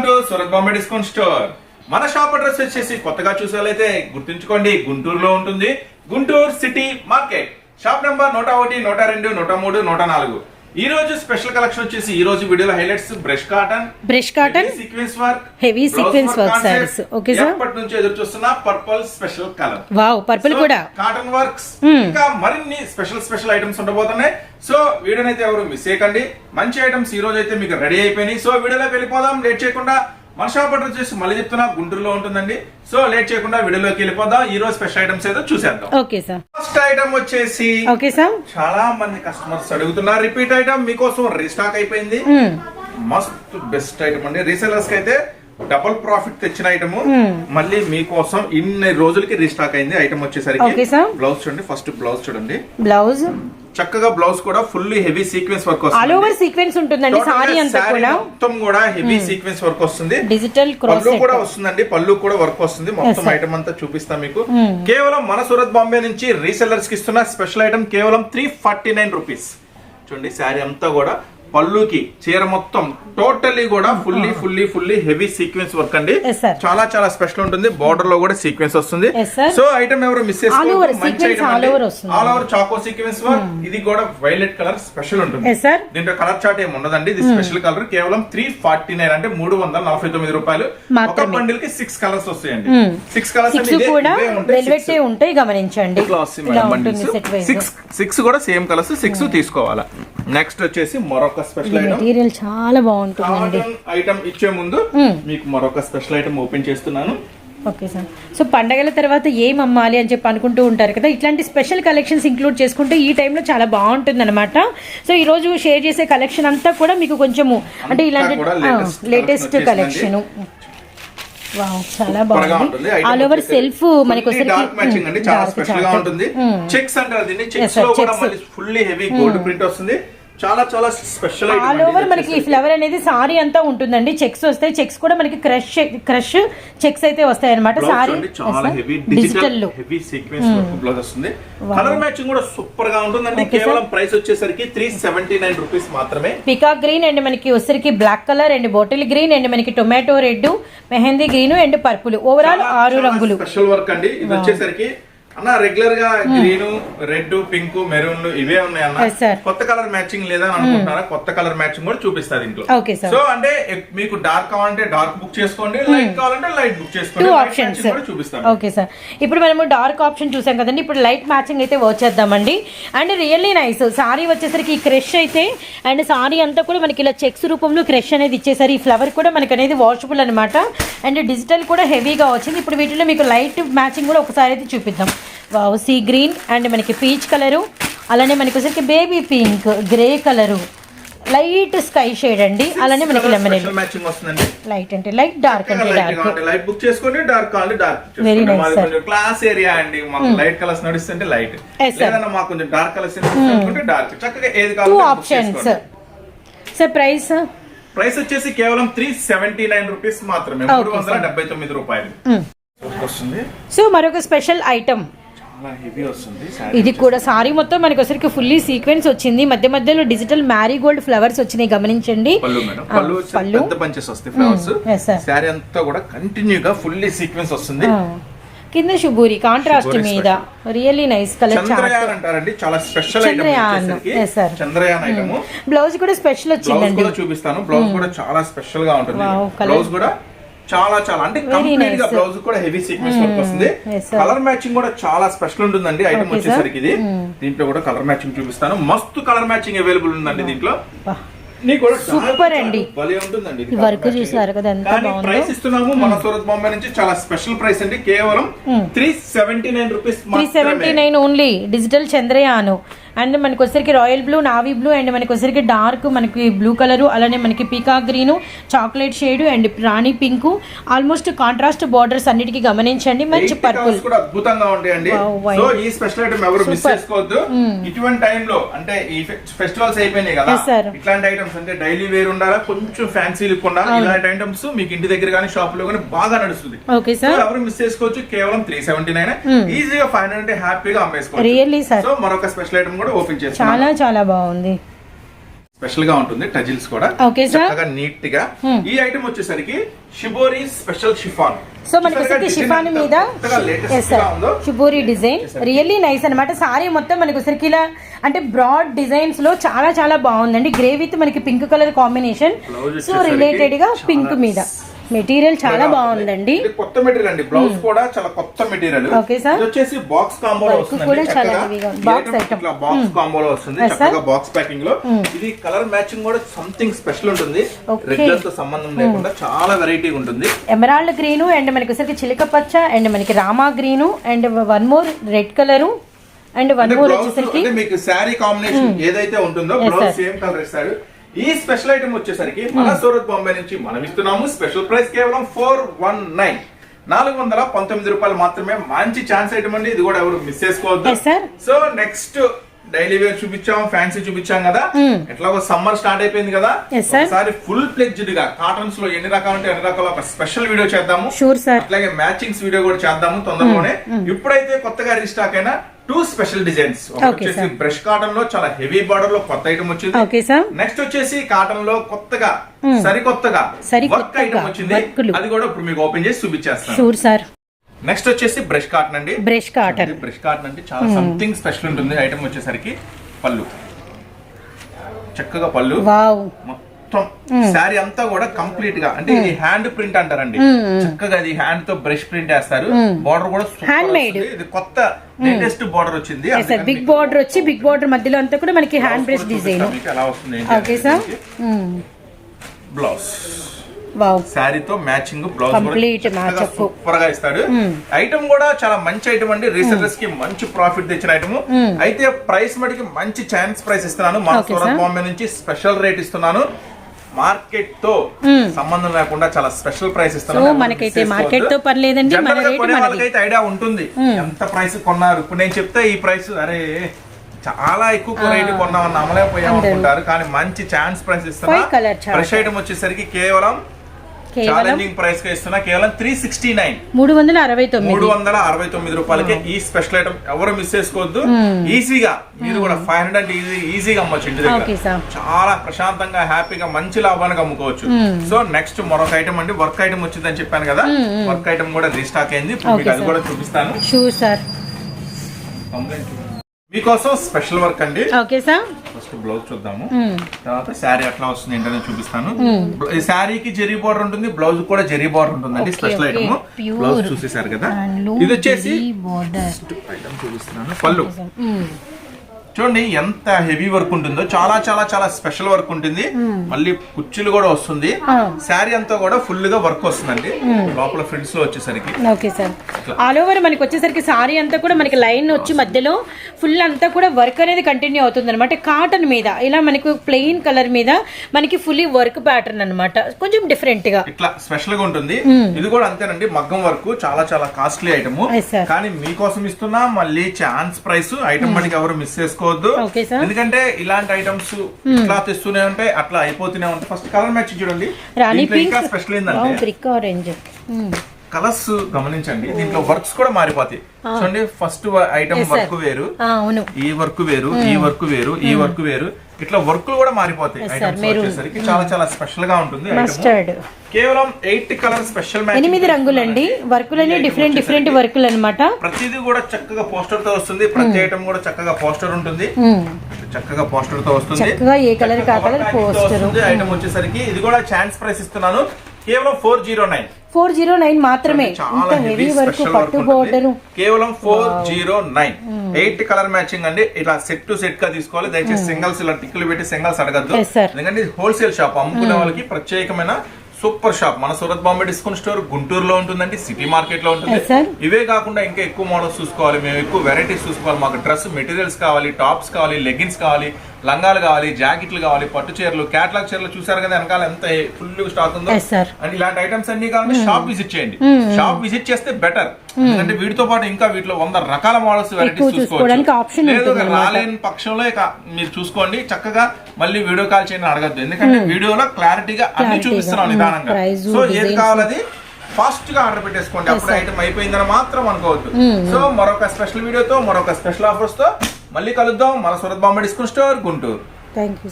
Welcome to Surat Bombay discount store. మన shop address వచ్చేసి కొత్తగా చూసేవాళ్ళైతే గుర్తుంచుకోండి గుంటూరులో ఉంటుంది Guntur city market. Shop number నూట ఒకటి నూట రెండు నూట మూడు నూట నాలుగు. ఈ రోజు స్పెషల్ కలెక్షన్ వచ్చేసి ఈ రోజు వీడియోలో highlights brush cotton brush cotton sequence work Heavy sequence work sarees. Okay, sir. ఎప్పటి నుంచి ఎదురు చూస్తున్న purple special colour. Wow purple కూడా. Cotton works. ఇంకా మరిన్ని స్పెషల్ స్పెషల్ ఐటమ్స్ ఉండబోతున్నాయి. సో వీడియోని అయితే ఎవరు మిస్ చేయకండి. మంచి ఐటమ్స్ ఈ రోజు అయితే మీకు రెడీ అయిపోయినాయి. సో వీడియోలోకి వెళ్ళిపోదాం. లేట్ చేయకుండా మన షాప్ అడ్రస్ వచ్చేసి మళ్ళీ చెప్తున్నా గుంటూరులో ఉంటుందండి. సో లేట్ చేయకుండా వీడియోలోకి వెళ్ళిపోదాం. ఈ రోజు స్పెషల్ ఐటమ్స్ అయితే చూసేద్దాం. Okay sir. ఫస్ట్ ఐటమ్ వచ్చేసి ఓకే సార్. చాలా మంది కస్టమర్స్ అడుగుతున్నారు. రిపీట్ ఐటమ్ మీకోసం రీస్టాక్ అయిపోయింది. మస్త్ బెస్ట్ ఐటమ్ అండి. రీసెలర్స్కి అయితే డబుల్ ప్రాఫిట్ తెచ్చిన ఐటమ్. మళ్ళీ మీకోసం ఇన్ని రోజులకి రీస్టాక్ అయింది ఐటమ్ వచ్చేసరికి. బ్లౌజ్ చూడండి ఫస్ట్ బ్లౌజ్ చూడండి. బ్లౌజ్ చక్కగా బ్లౌజ్ కూడా fully heavy sequence work all over వస్తుంది సీక్వెన్స్ ఉంటుందండి సారీ అంతా saree కూడా. మొత్తం కూడా హెవీ సీక్వెన్స్ వర్క్ వస్తుంది. డిజిటల్ పళ్ళు కూడా వస్తుందండి పళ్ళు కూడా వర్క్ వస్తుంది. మొత్తం. ఐటమ్ అంతా చూపిస్తాం మీకు. కేవలం మన సూరత్ బాంబే నుంచి రీసెల్లర్స్కి ఇస్తున్న స్పెషల్ ఐటమ్ కేవలం త్రీ ఫార్టీ నైన్ రూపీస్ చూడండి శారీ అంతా కూడా పళ్ళుకి చీర మొత్తం టోటలీ కూడా fully fully fully heavy sequence work అండి. చాలా చాలా స్పెషల్ ఉంటుంది. బార్డర్లో కూడా సీక్వెన్స్ వస్తుంది. సో ఐటమ్ ఎవరు మిస్. ఆల్ ఓవర్ చాకో సీక్వెన్స్ వర్క్ ఇది కూడా వైలెట్ కలర్ స్పెషల్ ఉంటుంది. దీంట్లో కలర్ చార్ట్ ఏమి ఉండదండి. ఇది స్పెషల్ కలర్ కేవలం త్రీ ఫార్టీ నైన్ అంటే మూడు వందల నలభై తొమ్మిది రూపాయలు. ఒక. బండిల్కి సిక్స్ కలర్స్ వస్తాయండి సిక్స్ కలర్స్ కూడా వెల్వెట్ ఉంటాయి. గమనించండి. సిక్స్ సిక్స్ కూడా సేమ్ కలర్స్ సిక్స్ తీసుకోవాలా. నెక్స్ట్ వచ్చేసి మరొక స్పెషల్ మెటీరియల్ చాలా బాగుంటుందండి. కాటన్ ఐటమ్ ఇచ్చే ముందు మీకు మరొక స్పెషల్ ఐటమ్ ఓపెన్ చేస్తున్నాను. Okay sir. సో పండగల తర్వాత ఏం అమ్మాలి అని చెప్పి అనుకుంటూ ఉంటారు కదా ఇట్లాంటి స్పెషల్ కలెక్షన్స్ ఇంక్లూడ్ చేసుకుంటే ఈ టైంలో చాలా బాగుంటుంది అనమాట సో ఈ రోజు షేర్ చేసే కలెక్షన్ అంతా కూడా మీకు కొంచెము అంటే ఇలాంటి లేటెస్ట్ కలెక్షన్ వావ్ చాలా బాగుంది. ఆల్ ఓవర్ సెల్ఫ్ మనకి ఉంటుంది. చెక్స్ అంటారు చెక్స్ sir, లో కూడా checks. మళ్ళీ ఫుల్లీ హెవీ గోల్డ్ ప్రింట్ వస్తుంది. చాలా చాలా స్పెషల్ ఆల్ ఓవర్ మనకి ఈ ఫ్లవర్ అనేది సారీ అంతా ఉంటుందండి. చెక్స్ వస్తాయి. చెక్స్ కూడా మనకి క్రష్ క్రష్ చెక్స్ అయితే వస్తాయి. అనమాట సారీ చాలా heavy digital heavy sequence blouse వస్తుంది. కలర్ మ్యాచింగ్ కూడా సూపర్గా ఉంటుందండి. కేవలం ప్రైస్ వచ్చేసరికి త్రీ సెవెంటీ నైన్ రూపీస్ మాత్రమే. పికాక్ గ్రీన్ అండ్ మనకి వచ్చరికి black colour and bottle green and మనకి tomato red mehndi green and purple overall ఆరు రంగులు. స్పెషల్ వర్క్ అండి. ఇది వచ్చేసరికి అన్న రెగ్యులర్గా గ్రీన్ రెడ్ పింక్ మెరూన్ ఇవే ఉన్నాయి అన్న. కొత్త కలర్ మ్యాచింగ్ లేదా అని అనుకుంటున్నారా కొత్త కలర్ మ్యాచింగ్ కూడా చూపిస్తారు ఇంట్లో. సో అంటే మీకు డార్క్ కావాలంటే డార్క్ బుక్ చేసుకోండి లైట్ కావాలంటే లైట్ బుక్ చేసుకోండి. ఆప్షన్స్ చూపిస్తాను. ఓకే సార్ ఇప్పుడు మనము డార్క్ ఆప్షన్ చూసాం కదండి. ఇప్పుడు లైట్ మ్యాచింగ్ అయితే వచ్చేద్దామండి అండ్ రియల్లీ నైస్ సారీ వచ్చేసరికి ఈ క్రష్ అయితే అండ్ సారీ అంతా కూడా మనకి ఇలా చెక్స్ రూపంలో క్రష్ అనేది ఇచ్చేసారు. ఈ ఫ్లవర్ కూడా మనకి అనేది వాషబుల్ అనమాట అండ్ డిజిటల్ కూడా హెవీగా వచ్చింది. ఇప్పుడు వీటిలో మీకు లైట్ మ్యాచింగ్ కూడా ఒకసారి అయితే చూపిద్దాం. వావ్ సీ గ్రీన్ అండ్ మనకి పీచ్ కలరు అలానే మనకి వచ్చేసరికి baby pink grey colour light sky shade అండి అలానే మనకి లెమన్ మ్యాచింగ్ వస్తుందండి. లైట్ అంటే లైట్ డార్క్ అంటే డార్క్ లైట్ బుక్ చేసుకోండి డార్క్ కావాలి డార్క్ sir. కొంచెం క్లాస్ ఏరియా అండి మాకు లైట్ కలర్స్ నడుస్తుంటే లైట్. లేదన్నా మాకు కొంచెం డార్క్ కలర్స్ అనుకుంటే డార్క్ చక్కగా ఏది టూ కావాలి ఆప్షన్స్ సార్ ప్రైస్ ప్రైస్ వచ్చేసి కేవలం త్రీ సెవెంటీ నైన్ రూపీస్ మాత్రమే. మూడు వందల డెబ్బై తొమ్మిది రూపాయలు. వస్తుంది. సో మరొక స్పెషల్ ఐటమ్ ఇది కూడా సారీ మొత్తం మనకి వచ్చరికి ఫుల్లీ సీక్వెన్స్ వచ్చింది. మధ్య మధ్యలో డిజిటల్ మ్యారీగోల్డ్ ఫ్లవర్స్ వచ్చినాయి గమనించండి. పళ్ళు వస్తాయి ఫ్లవర్స్ అంతా కూడా ఫుల్లీ సీక్వెన్స్ వస్తుంది. కింద శుభూరి కాంట్రాస్ట్ మీద. Really nice colour Chandrayaan item blouse కూడా స్పెషల్ వచ్చిందండి. చూపిస్తాను. బ్లౌజ్ కూడా చాలా స్పెషల్గా ఉంటుంది. బ్లౌజ్ కూడా చాలా చాలా. అంటే కంప్లీట్గా. బ్లౌజ్ కూడా హెవీ సీక్వెన్స్ వర్క్ వస్తుంది. కలర్ మ్యాచింగ్ కూడా చాలా స్పెషల్ ఉంటుందండి. ఐటమ్. వచ్చేసరికి ఇది. దీంట్లో కూడా కలర్ మ్యాచింగ్ చూపిస్తాను. మస్తు కలర్ మ్యాచింగ్ అవైలబుల్ ఉందండి దీంట్లో. చాలా అండి. భలే ఉంటుందండి ఇది ఈ matching. చూసారు కదా ఎంత కానీ బాగుందో? ప్రైస్ ఇస్తున్నాము మన సూరత్ బాంబే నుంచి చాలా స్పెషల్ ప్రైస్ అండి. కేవలం three seventy nine rupees three seventy nine only digital Chandrayaan. And మనకి వచ్చరికి royal blue navy blue and మనకి వచ్చరికి డార్క్ మనకి బ్లూ కలర్ అలానే మనకి peacock green chocolate shade and rani pink. Almost contrast borders అన్నిటికీ గమనించండి. మంచి పర్పుల్ కూడా అద్భుతంగా ఉంటాయండి. Wow, wow. సో ఈ స్పెషల్ ఐటమ్ ఎవరు మిస్. చేసుకోవద్దు. ఇటువంటి టైంలో అంటే ఈ ఫెస్టివల్స్ అయిపోయినాయి కదా. Yes, sir. ఇట్లాంటి ఐటమ్స్ అంటే డైలీ వేర్ ఉండాలా కొంచెం ఫ్యాన్సీ లుక్ ఉండాలి ఇలాంటి ఐటమ్స్ మీకు ఇంటి దగ్గర కానీ షాప్లో కానీ బాగా నడుస్తుంది. ఓకే సార్ ఎవరు మిస్ చేసుకోవచ్చు? కేవలం త్రీ సెవెంటీ నైన్ ఈజీగా ఫైవ్ హండ్రెడ్ హ్యాపీగా అమ్మేసుకోవచ్చు. రియల్లీ సార్ సో మరొక స్పెషల్ ఐటమ్ కూడా ఓపెన్ చేస్తాం చాలా చాలా బాగుంది. స్పెషల్గా ఉంటుంది టజిల్స్ కూడా. Sir. చక్కగా నీట్గా ఈ ఐటమ్ వచ్చేసరికి షిబోరి స్పెషల్ షిఫాన్ సో మనకి షిఫాన్ మీద sir shibori design really nice అన్నమాట. సారీ మొత్తం మనకి వచ్చరికి ఇలా అంటే బ్రాడ్ డిజైన్స్లో చాలా చాలా బాగుందండి. గ్రే విత్ మనకి పింక్ కలర్ కాంబినేషన్ సో రిలేటెడ్గా పింక్ మీద. మెటీరియల్ చాలా బాగుందండి. కొత్త మెటీరియల్ అండి. బ్లౌజ్ కూడా చాలా కొత్త మెటీరియల్. sir. ఇది వచ్చేసి బాక్స్ వస్తుంది కూడా చాలా. బాక్స్ కాంబోలో వస్తుంది. చక్కగా బాక్స్ ప్యాకింగ్లో. ఇది కలర్ మ్యాచింగ్ కూడా సంథింగ్ స్పెషల్ ఉంటుంది. రెగ్యులర్తో సంబంధం లేకుండా చాలా వెరైటీ ఉంటుంది. ఎమరాల్డ్ గ్రీను అండ్ మనకి వచ్చరికి చిలక పచ్చ అండ్ మనకి Rama green and one more red colour and one more వచ్చేసరికి మీకు శారీ కాంబినేషన్ ఏదైతే ఉంటుందో బ్లౌజ్. సేమ్ కలర్ ఇస్తాడు ఈ స్పెషల్ ఐటమ్ వచ్చేసరికి మన సూరత్ బాంబే నుంచి మనం ఇస్తున్నాము. స్పెషల్ ప్రైస్ కేవలం ఫోర్ వన్ నైన్. నాలుగు వందల పంతొమ్మిది రూపాయలు మాత్రమే మంచి ఛాన్స్ ఐటమ్ అండి. ఇది కూడా ఎవరు మిస్ చేసుకోవద్దు. సో నెక్స్ట్ డైలీ వేర్ చూపించాం ఫ్యాన్సీ చూపించాం కదా. ఎట్లాగో సమ్మర్ స్టార్ట్ అయిపోయింది కదా. ఒకసారి ఫుల్ ప్లెడ్జ్డ్గా కాటన్స్లో ఎన్ని రకాలు అంటే ఎన్ని రకాల ఒక స్పెషల్ వీడియో చేద్దాము. అట్లాగే మ్యాచింగ్స్ వీడియో కూడా చేద్దాము తొందరలోనే. ఇప్పుడైతే కొత్తగా రీస్టాక్ అయిన టూ స్పెషల్ డిజైన్స్ వచ్చేసి. బ్రష్ కాటన్లో చాలా హెవీ బార్డర్లో కొత్త ఐటమ్ వచ్చింది. నెక్స్ట్ వచ్చేసి కాటన్లో కొత్తగా సరికొత్తగా సరికొత్తగా వర్క్ ఐటమ్ వచ్చింది. అది కూడా ఇప్పుడు మీకు ఓపెన్ చేసి చూపించేస్తాను. నెక్స్ట్ వచ్చేసి బ్రష్ కాటన్ అండి. బ్రష్ కాటన్ బ్రష్ కాటన్ అంటే చాలా సంథింగ్ స్పెషల్ ఉంటుంది. ఐటమ్ వచ్చేసరికి పళ్ళు. చక్కగా పళ్ళు. వావ్ మొత్తం శారీ అంతా కూడా కంప్లీట్గా అంటే ఇది హ్యాండ్ ప్రింట్ అంటారండి. చక్కగా ఇది హ్యాండ్తో బ్రష్ ప్రింట్ వేస్తారు బార్డర్ కూడా Handmade. వస్తుంది. ఇది కొత్త లేటెస్ట్ బార్డర్ వచ్చింది. బిగ్ బార్డర్ వచ్చి బిగ్ బార్డర్ మధ్యలో అంతా కూడా మనకి హ్యాండ్ బ్రష్ డిజైన్ ఎలా వస్తుంది ఓకే సార్ బ్లౌజ్ శారీతో మ్యాచింగ్ బ్లౌజ్. సూపర్గా ఇస్తాడు. ఐటమ్ కూడా చాలా మంచి ఐటమ్ అండి. రీసెలర్స్కి మంచి ప్రాఫిట్ తెచ్చిన ఐటమ్ అయితే ప్రైస్ మటుకి మంచి ఛాన్స్ ప్రైస్ ఇస్తున్నాను. మన Okay, సూరత్. బాంబే నుంచి స్పెషల్ రేట్ ఇస్తున్నాను. మార్కెట్తో సంబంధం లేకుండా చాలా స్పెషల్ ప్రైస్ ఇస్తున్నాను So, మనకైతే market తో పని లేదండి, మన General గా rate కొనే మనది. వాళ్ళకైతే ఐడియా ఉంటుంది. ఎంత ప్రైస్ కొన్నారు? ఇప్పుడు నేను చెప్తే ఈ ప్రైస్ అరే చాలా ఎక్కువ రేట్ కొన్నామని నమ్మలేకపోయాం. అనుకుంటారు. కానీ మంచి chance price chart. Fresh item వచ్చేసరికి కేవలం ఛాలెంజింగ్ ప్రైస్గా ఇస్తున్నా. కేవలం త్రీ సిక్స్టీ నైన్ మూడు వందల అరవై మూడు తొమ్మిది వందల అరవై తొమ్మిది రూపాయలకి ఈ స్పెషల్ ఐటమ్ ఎవరు మిస్ చేసుకోవద్దు. ఈజీగా మీరు కూడా ఫైవ్ హండ్రెడ్ ఈజీ ఈజీగా అమ్మొచ్చు ఇంటి. దగ్గర. చాలా ప్రశాంతంగా హ్యాపీగా మంచి లాభానికి అమ్ముకోవచ్చు. సో నెక్స్ట్ మరొక ఐటమ్ అండి. వర్క్ ఐటమ్ వచ్చిందని చెప్పాను కదా. వర్క్ ఐటమ్ కూడా రీస్టాక్ అయింది. ఇప్పుడు మీకు అది. కూడా చూపిస్తాను. షూర్ సార్ మీకోసం స్పెషల్ వర్క్ అండి. Okay sir. ఫస్ట్ బ్లౌజ్ చూద్దాము. తర్వాత శారీ ఎట్లా వస్తుంది ఏంటనే చూపిస్తాను. ఈ శారీకి జెరీ బార్డర్ ఉంటుంది బ్లౌజ్ కూడా జెరీ బార్డర్ ఉంటుందండి Okay, స్పెషల్. ఐటమ్. బ్లౌజ్ చూసేసారు కదా. ఇది వచ్చేసి బోర్డర్ ఐటమ్ చూపిస్తున్నాను పళ్ళు. చూడండి ఎంత హెవీ వర్క్ ఉంటుందో. చాలా చాలా చాలా స్పెషల్ వర్క్ ఉంటుంది. మళ్ళీ కుచ్చులు కూడా వస్తుంది. శారీ అంతా కూడా ఫుల్గా వర్క్ వస్తుందండి లోపల ఫ్రిల్స్లో వచ్చేసరికి. Okay sir. ఆల్ ఓవర్ మనకి వచ్చేసరికి సారీ అంతా కూడా మనకి లైన్ వచ్చి మధ్యలో ఫుల్ అంతా కూడా వర్క్ అనేది కంటిన్యూ అవుతుంది అనమాట కాటన్ మీద ఇలా మనకు ప్లెయిన్ కలర్ మీద మనకి ఫుల్లీ వర్క్ ప్యాటర్న్ అన్నమాట. కొంచెం డిఫరెంట్గా. ఇట్లా స్పెషల్గా ఉంటుంది. ఇది కూడా అంతేనండి. మగ్గం వర్క్ చాలా చాలా కాస్ట్లీ ఐటమ్. కానీ మీకోసం ఇస్తున్నా మళ్ళీ ఛాన్స్ ప్రైస్ ఐటమ్ మనకి ఎవరు మిస్ చేసుకోవద్దు Sir. ఎందుకంటే ఇలాంటి ఐటమ్స్ ఇట్లా తెస్తూనే ఉంటాయి అట్లా అయిపోతూనే ఉంటాయి ఫస్ట్ కలర్ మ్యాచ్ చూడండి. ఇంకా స్పెషల్ ఏంటంటే ఆరెంజ్ కలర్స్ గమనించండి. దీంట్లో వర్క్స్ కూడా మారిపోతాయి. చూడండి ఫస్ట్ ఐటమ్. వర్క్ వేరు. ఈ వర్క్ వేరు ఈ వర్క్ వేరు ఈ వర్క్ వేరు. ఇట్లా వర్క్లు కూడా మారిపోతాయి. ఐటమ్స్. వచ్చేసరికి. చాలా చాలా స్పెషల్గా ఉంటుంది. మస్టర్డ్ కేవలం ఎయిట్ కలర్ స్పెషల్ ఎనిమిది రంగులండి. వర్కులన్నీ డిఫరెంట్ డిఫరెంట్ వర్కులు అనమాట ప్రతిదీ కూడా చక్కగా పోస్టర్తో వస్తుంది. ప్రతి ఐటమ్ కూడా చక్కగా పోస్టర్ ఉంటుంది. చక్కగా పోస్టర్తో వస్తుంది. చక్కగా ఏ colour కి. ఐటమ్ వచ్చేసరికి ఇది కూడా ఛాన్స్ ప్రైస్ ఇస్తున్నాను. కేవలం four zero nine four zero nine మాత్రమే. చాలా హెవీ హెవీ వర్క్ స్పెషల్ పట్టు బోర్డర్ కేవలం four zero nine eight colour matching అండి. ఇట్లా సెట్ టు సెట్గా తీసుకోవాలి. దయచేసి సింగల్స్ ఇలా టిక్కులు పెట్టి సింగల్స్ అడగద్దు. ఎందుకంటే హోల్సేల్ షాప్ అమ్ముకునే వాళ్ళకి ప్రత్యేకమైన సూపర్ షాప్ మన సూరత్ బాంబే డిస్కౌంట్ స్టోర్ గుంటూరులో ఉంటుందండి. సిటీ మార్కెట్లో ఉంటుంది. ఇవే కాకుండా ఇంకా ఎక్కువ మోడల్స్ చూసుకోవాలి. మేము ఎక్కువ వెరైటీస్ చూసుకోవాలి. మాకు డ్రెస్ మెటీరియల్స్ కావాలి టాప్స్ కావాలి లెగిన్స్ కావాలి. లంగాలు కావాలి జాకెట్లు కావాలి పట్టు చీరలు క్యాట్లాగ్ చీరలు చూసారు కదా వెనకాల ఎంత ఫుల్ స్టాక్ ఉందో. అండ్ ఇలాంటి ఐటమ్స్ అన్ని కావాలంటే షాప్ విజిట్ చేయండి. షాప్ విజిట్ చేస్తే బెటర్ ఎందుకంటే వీటితో పాటు ఇంకా వీటిలో వంద రకాల మోడల్స్ వెరైటీస్ option లేదు. రాలేని పక్షంలో ఇక మీరు చూసుకోండి. చక్కగా మళ్ళీ వీడియో కాల్ చేయని అడగద్దు. ఎందుకంటే వీడియోలో క్లారిటీగా అన్ని చూపిస్తున్నాం hmm. నిదానంగా. సో ఏది. కావాలది ఫాస్ట్గా ఆర్డర్ పెట్టేసుకోండి. అప్పుడు ఐటమ్ అయిపోయిందని మాత్రం అనుకోవద్దు. సో మరొక స్పెషల్ వీడియోతో మరొక స్పెషల్ ఆఫర్స్తో మళ్ళీ కలుద్దాం మన Surat Bombay discount store Guntur. Thank you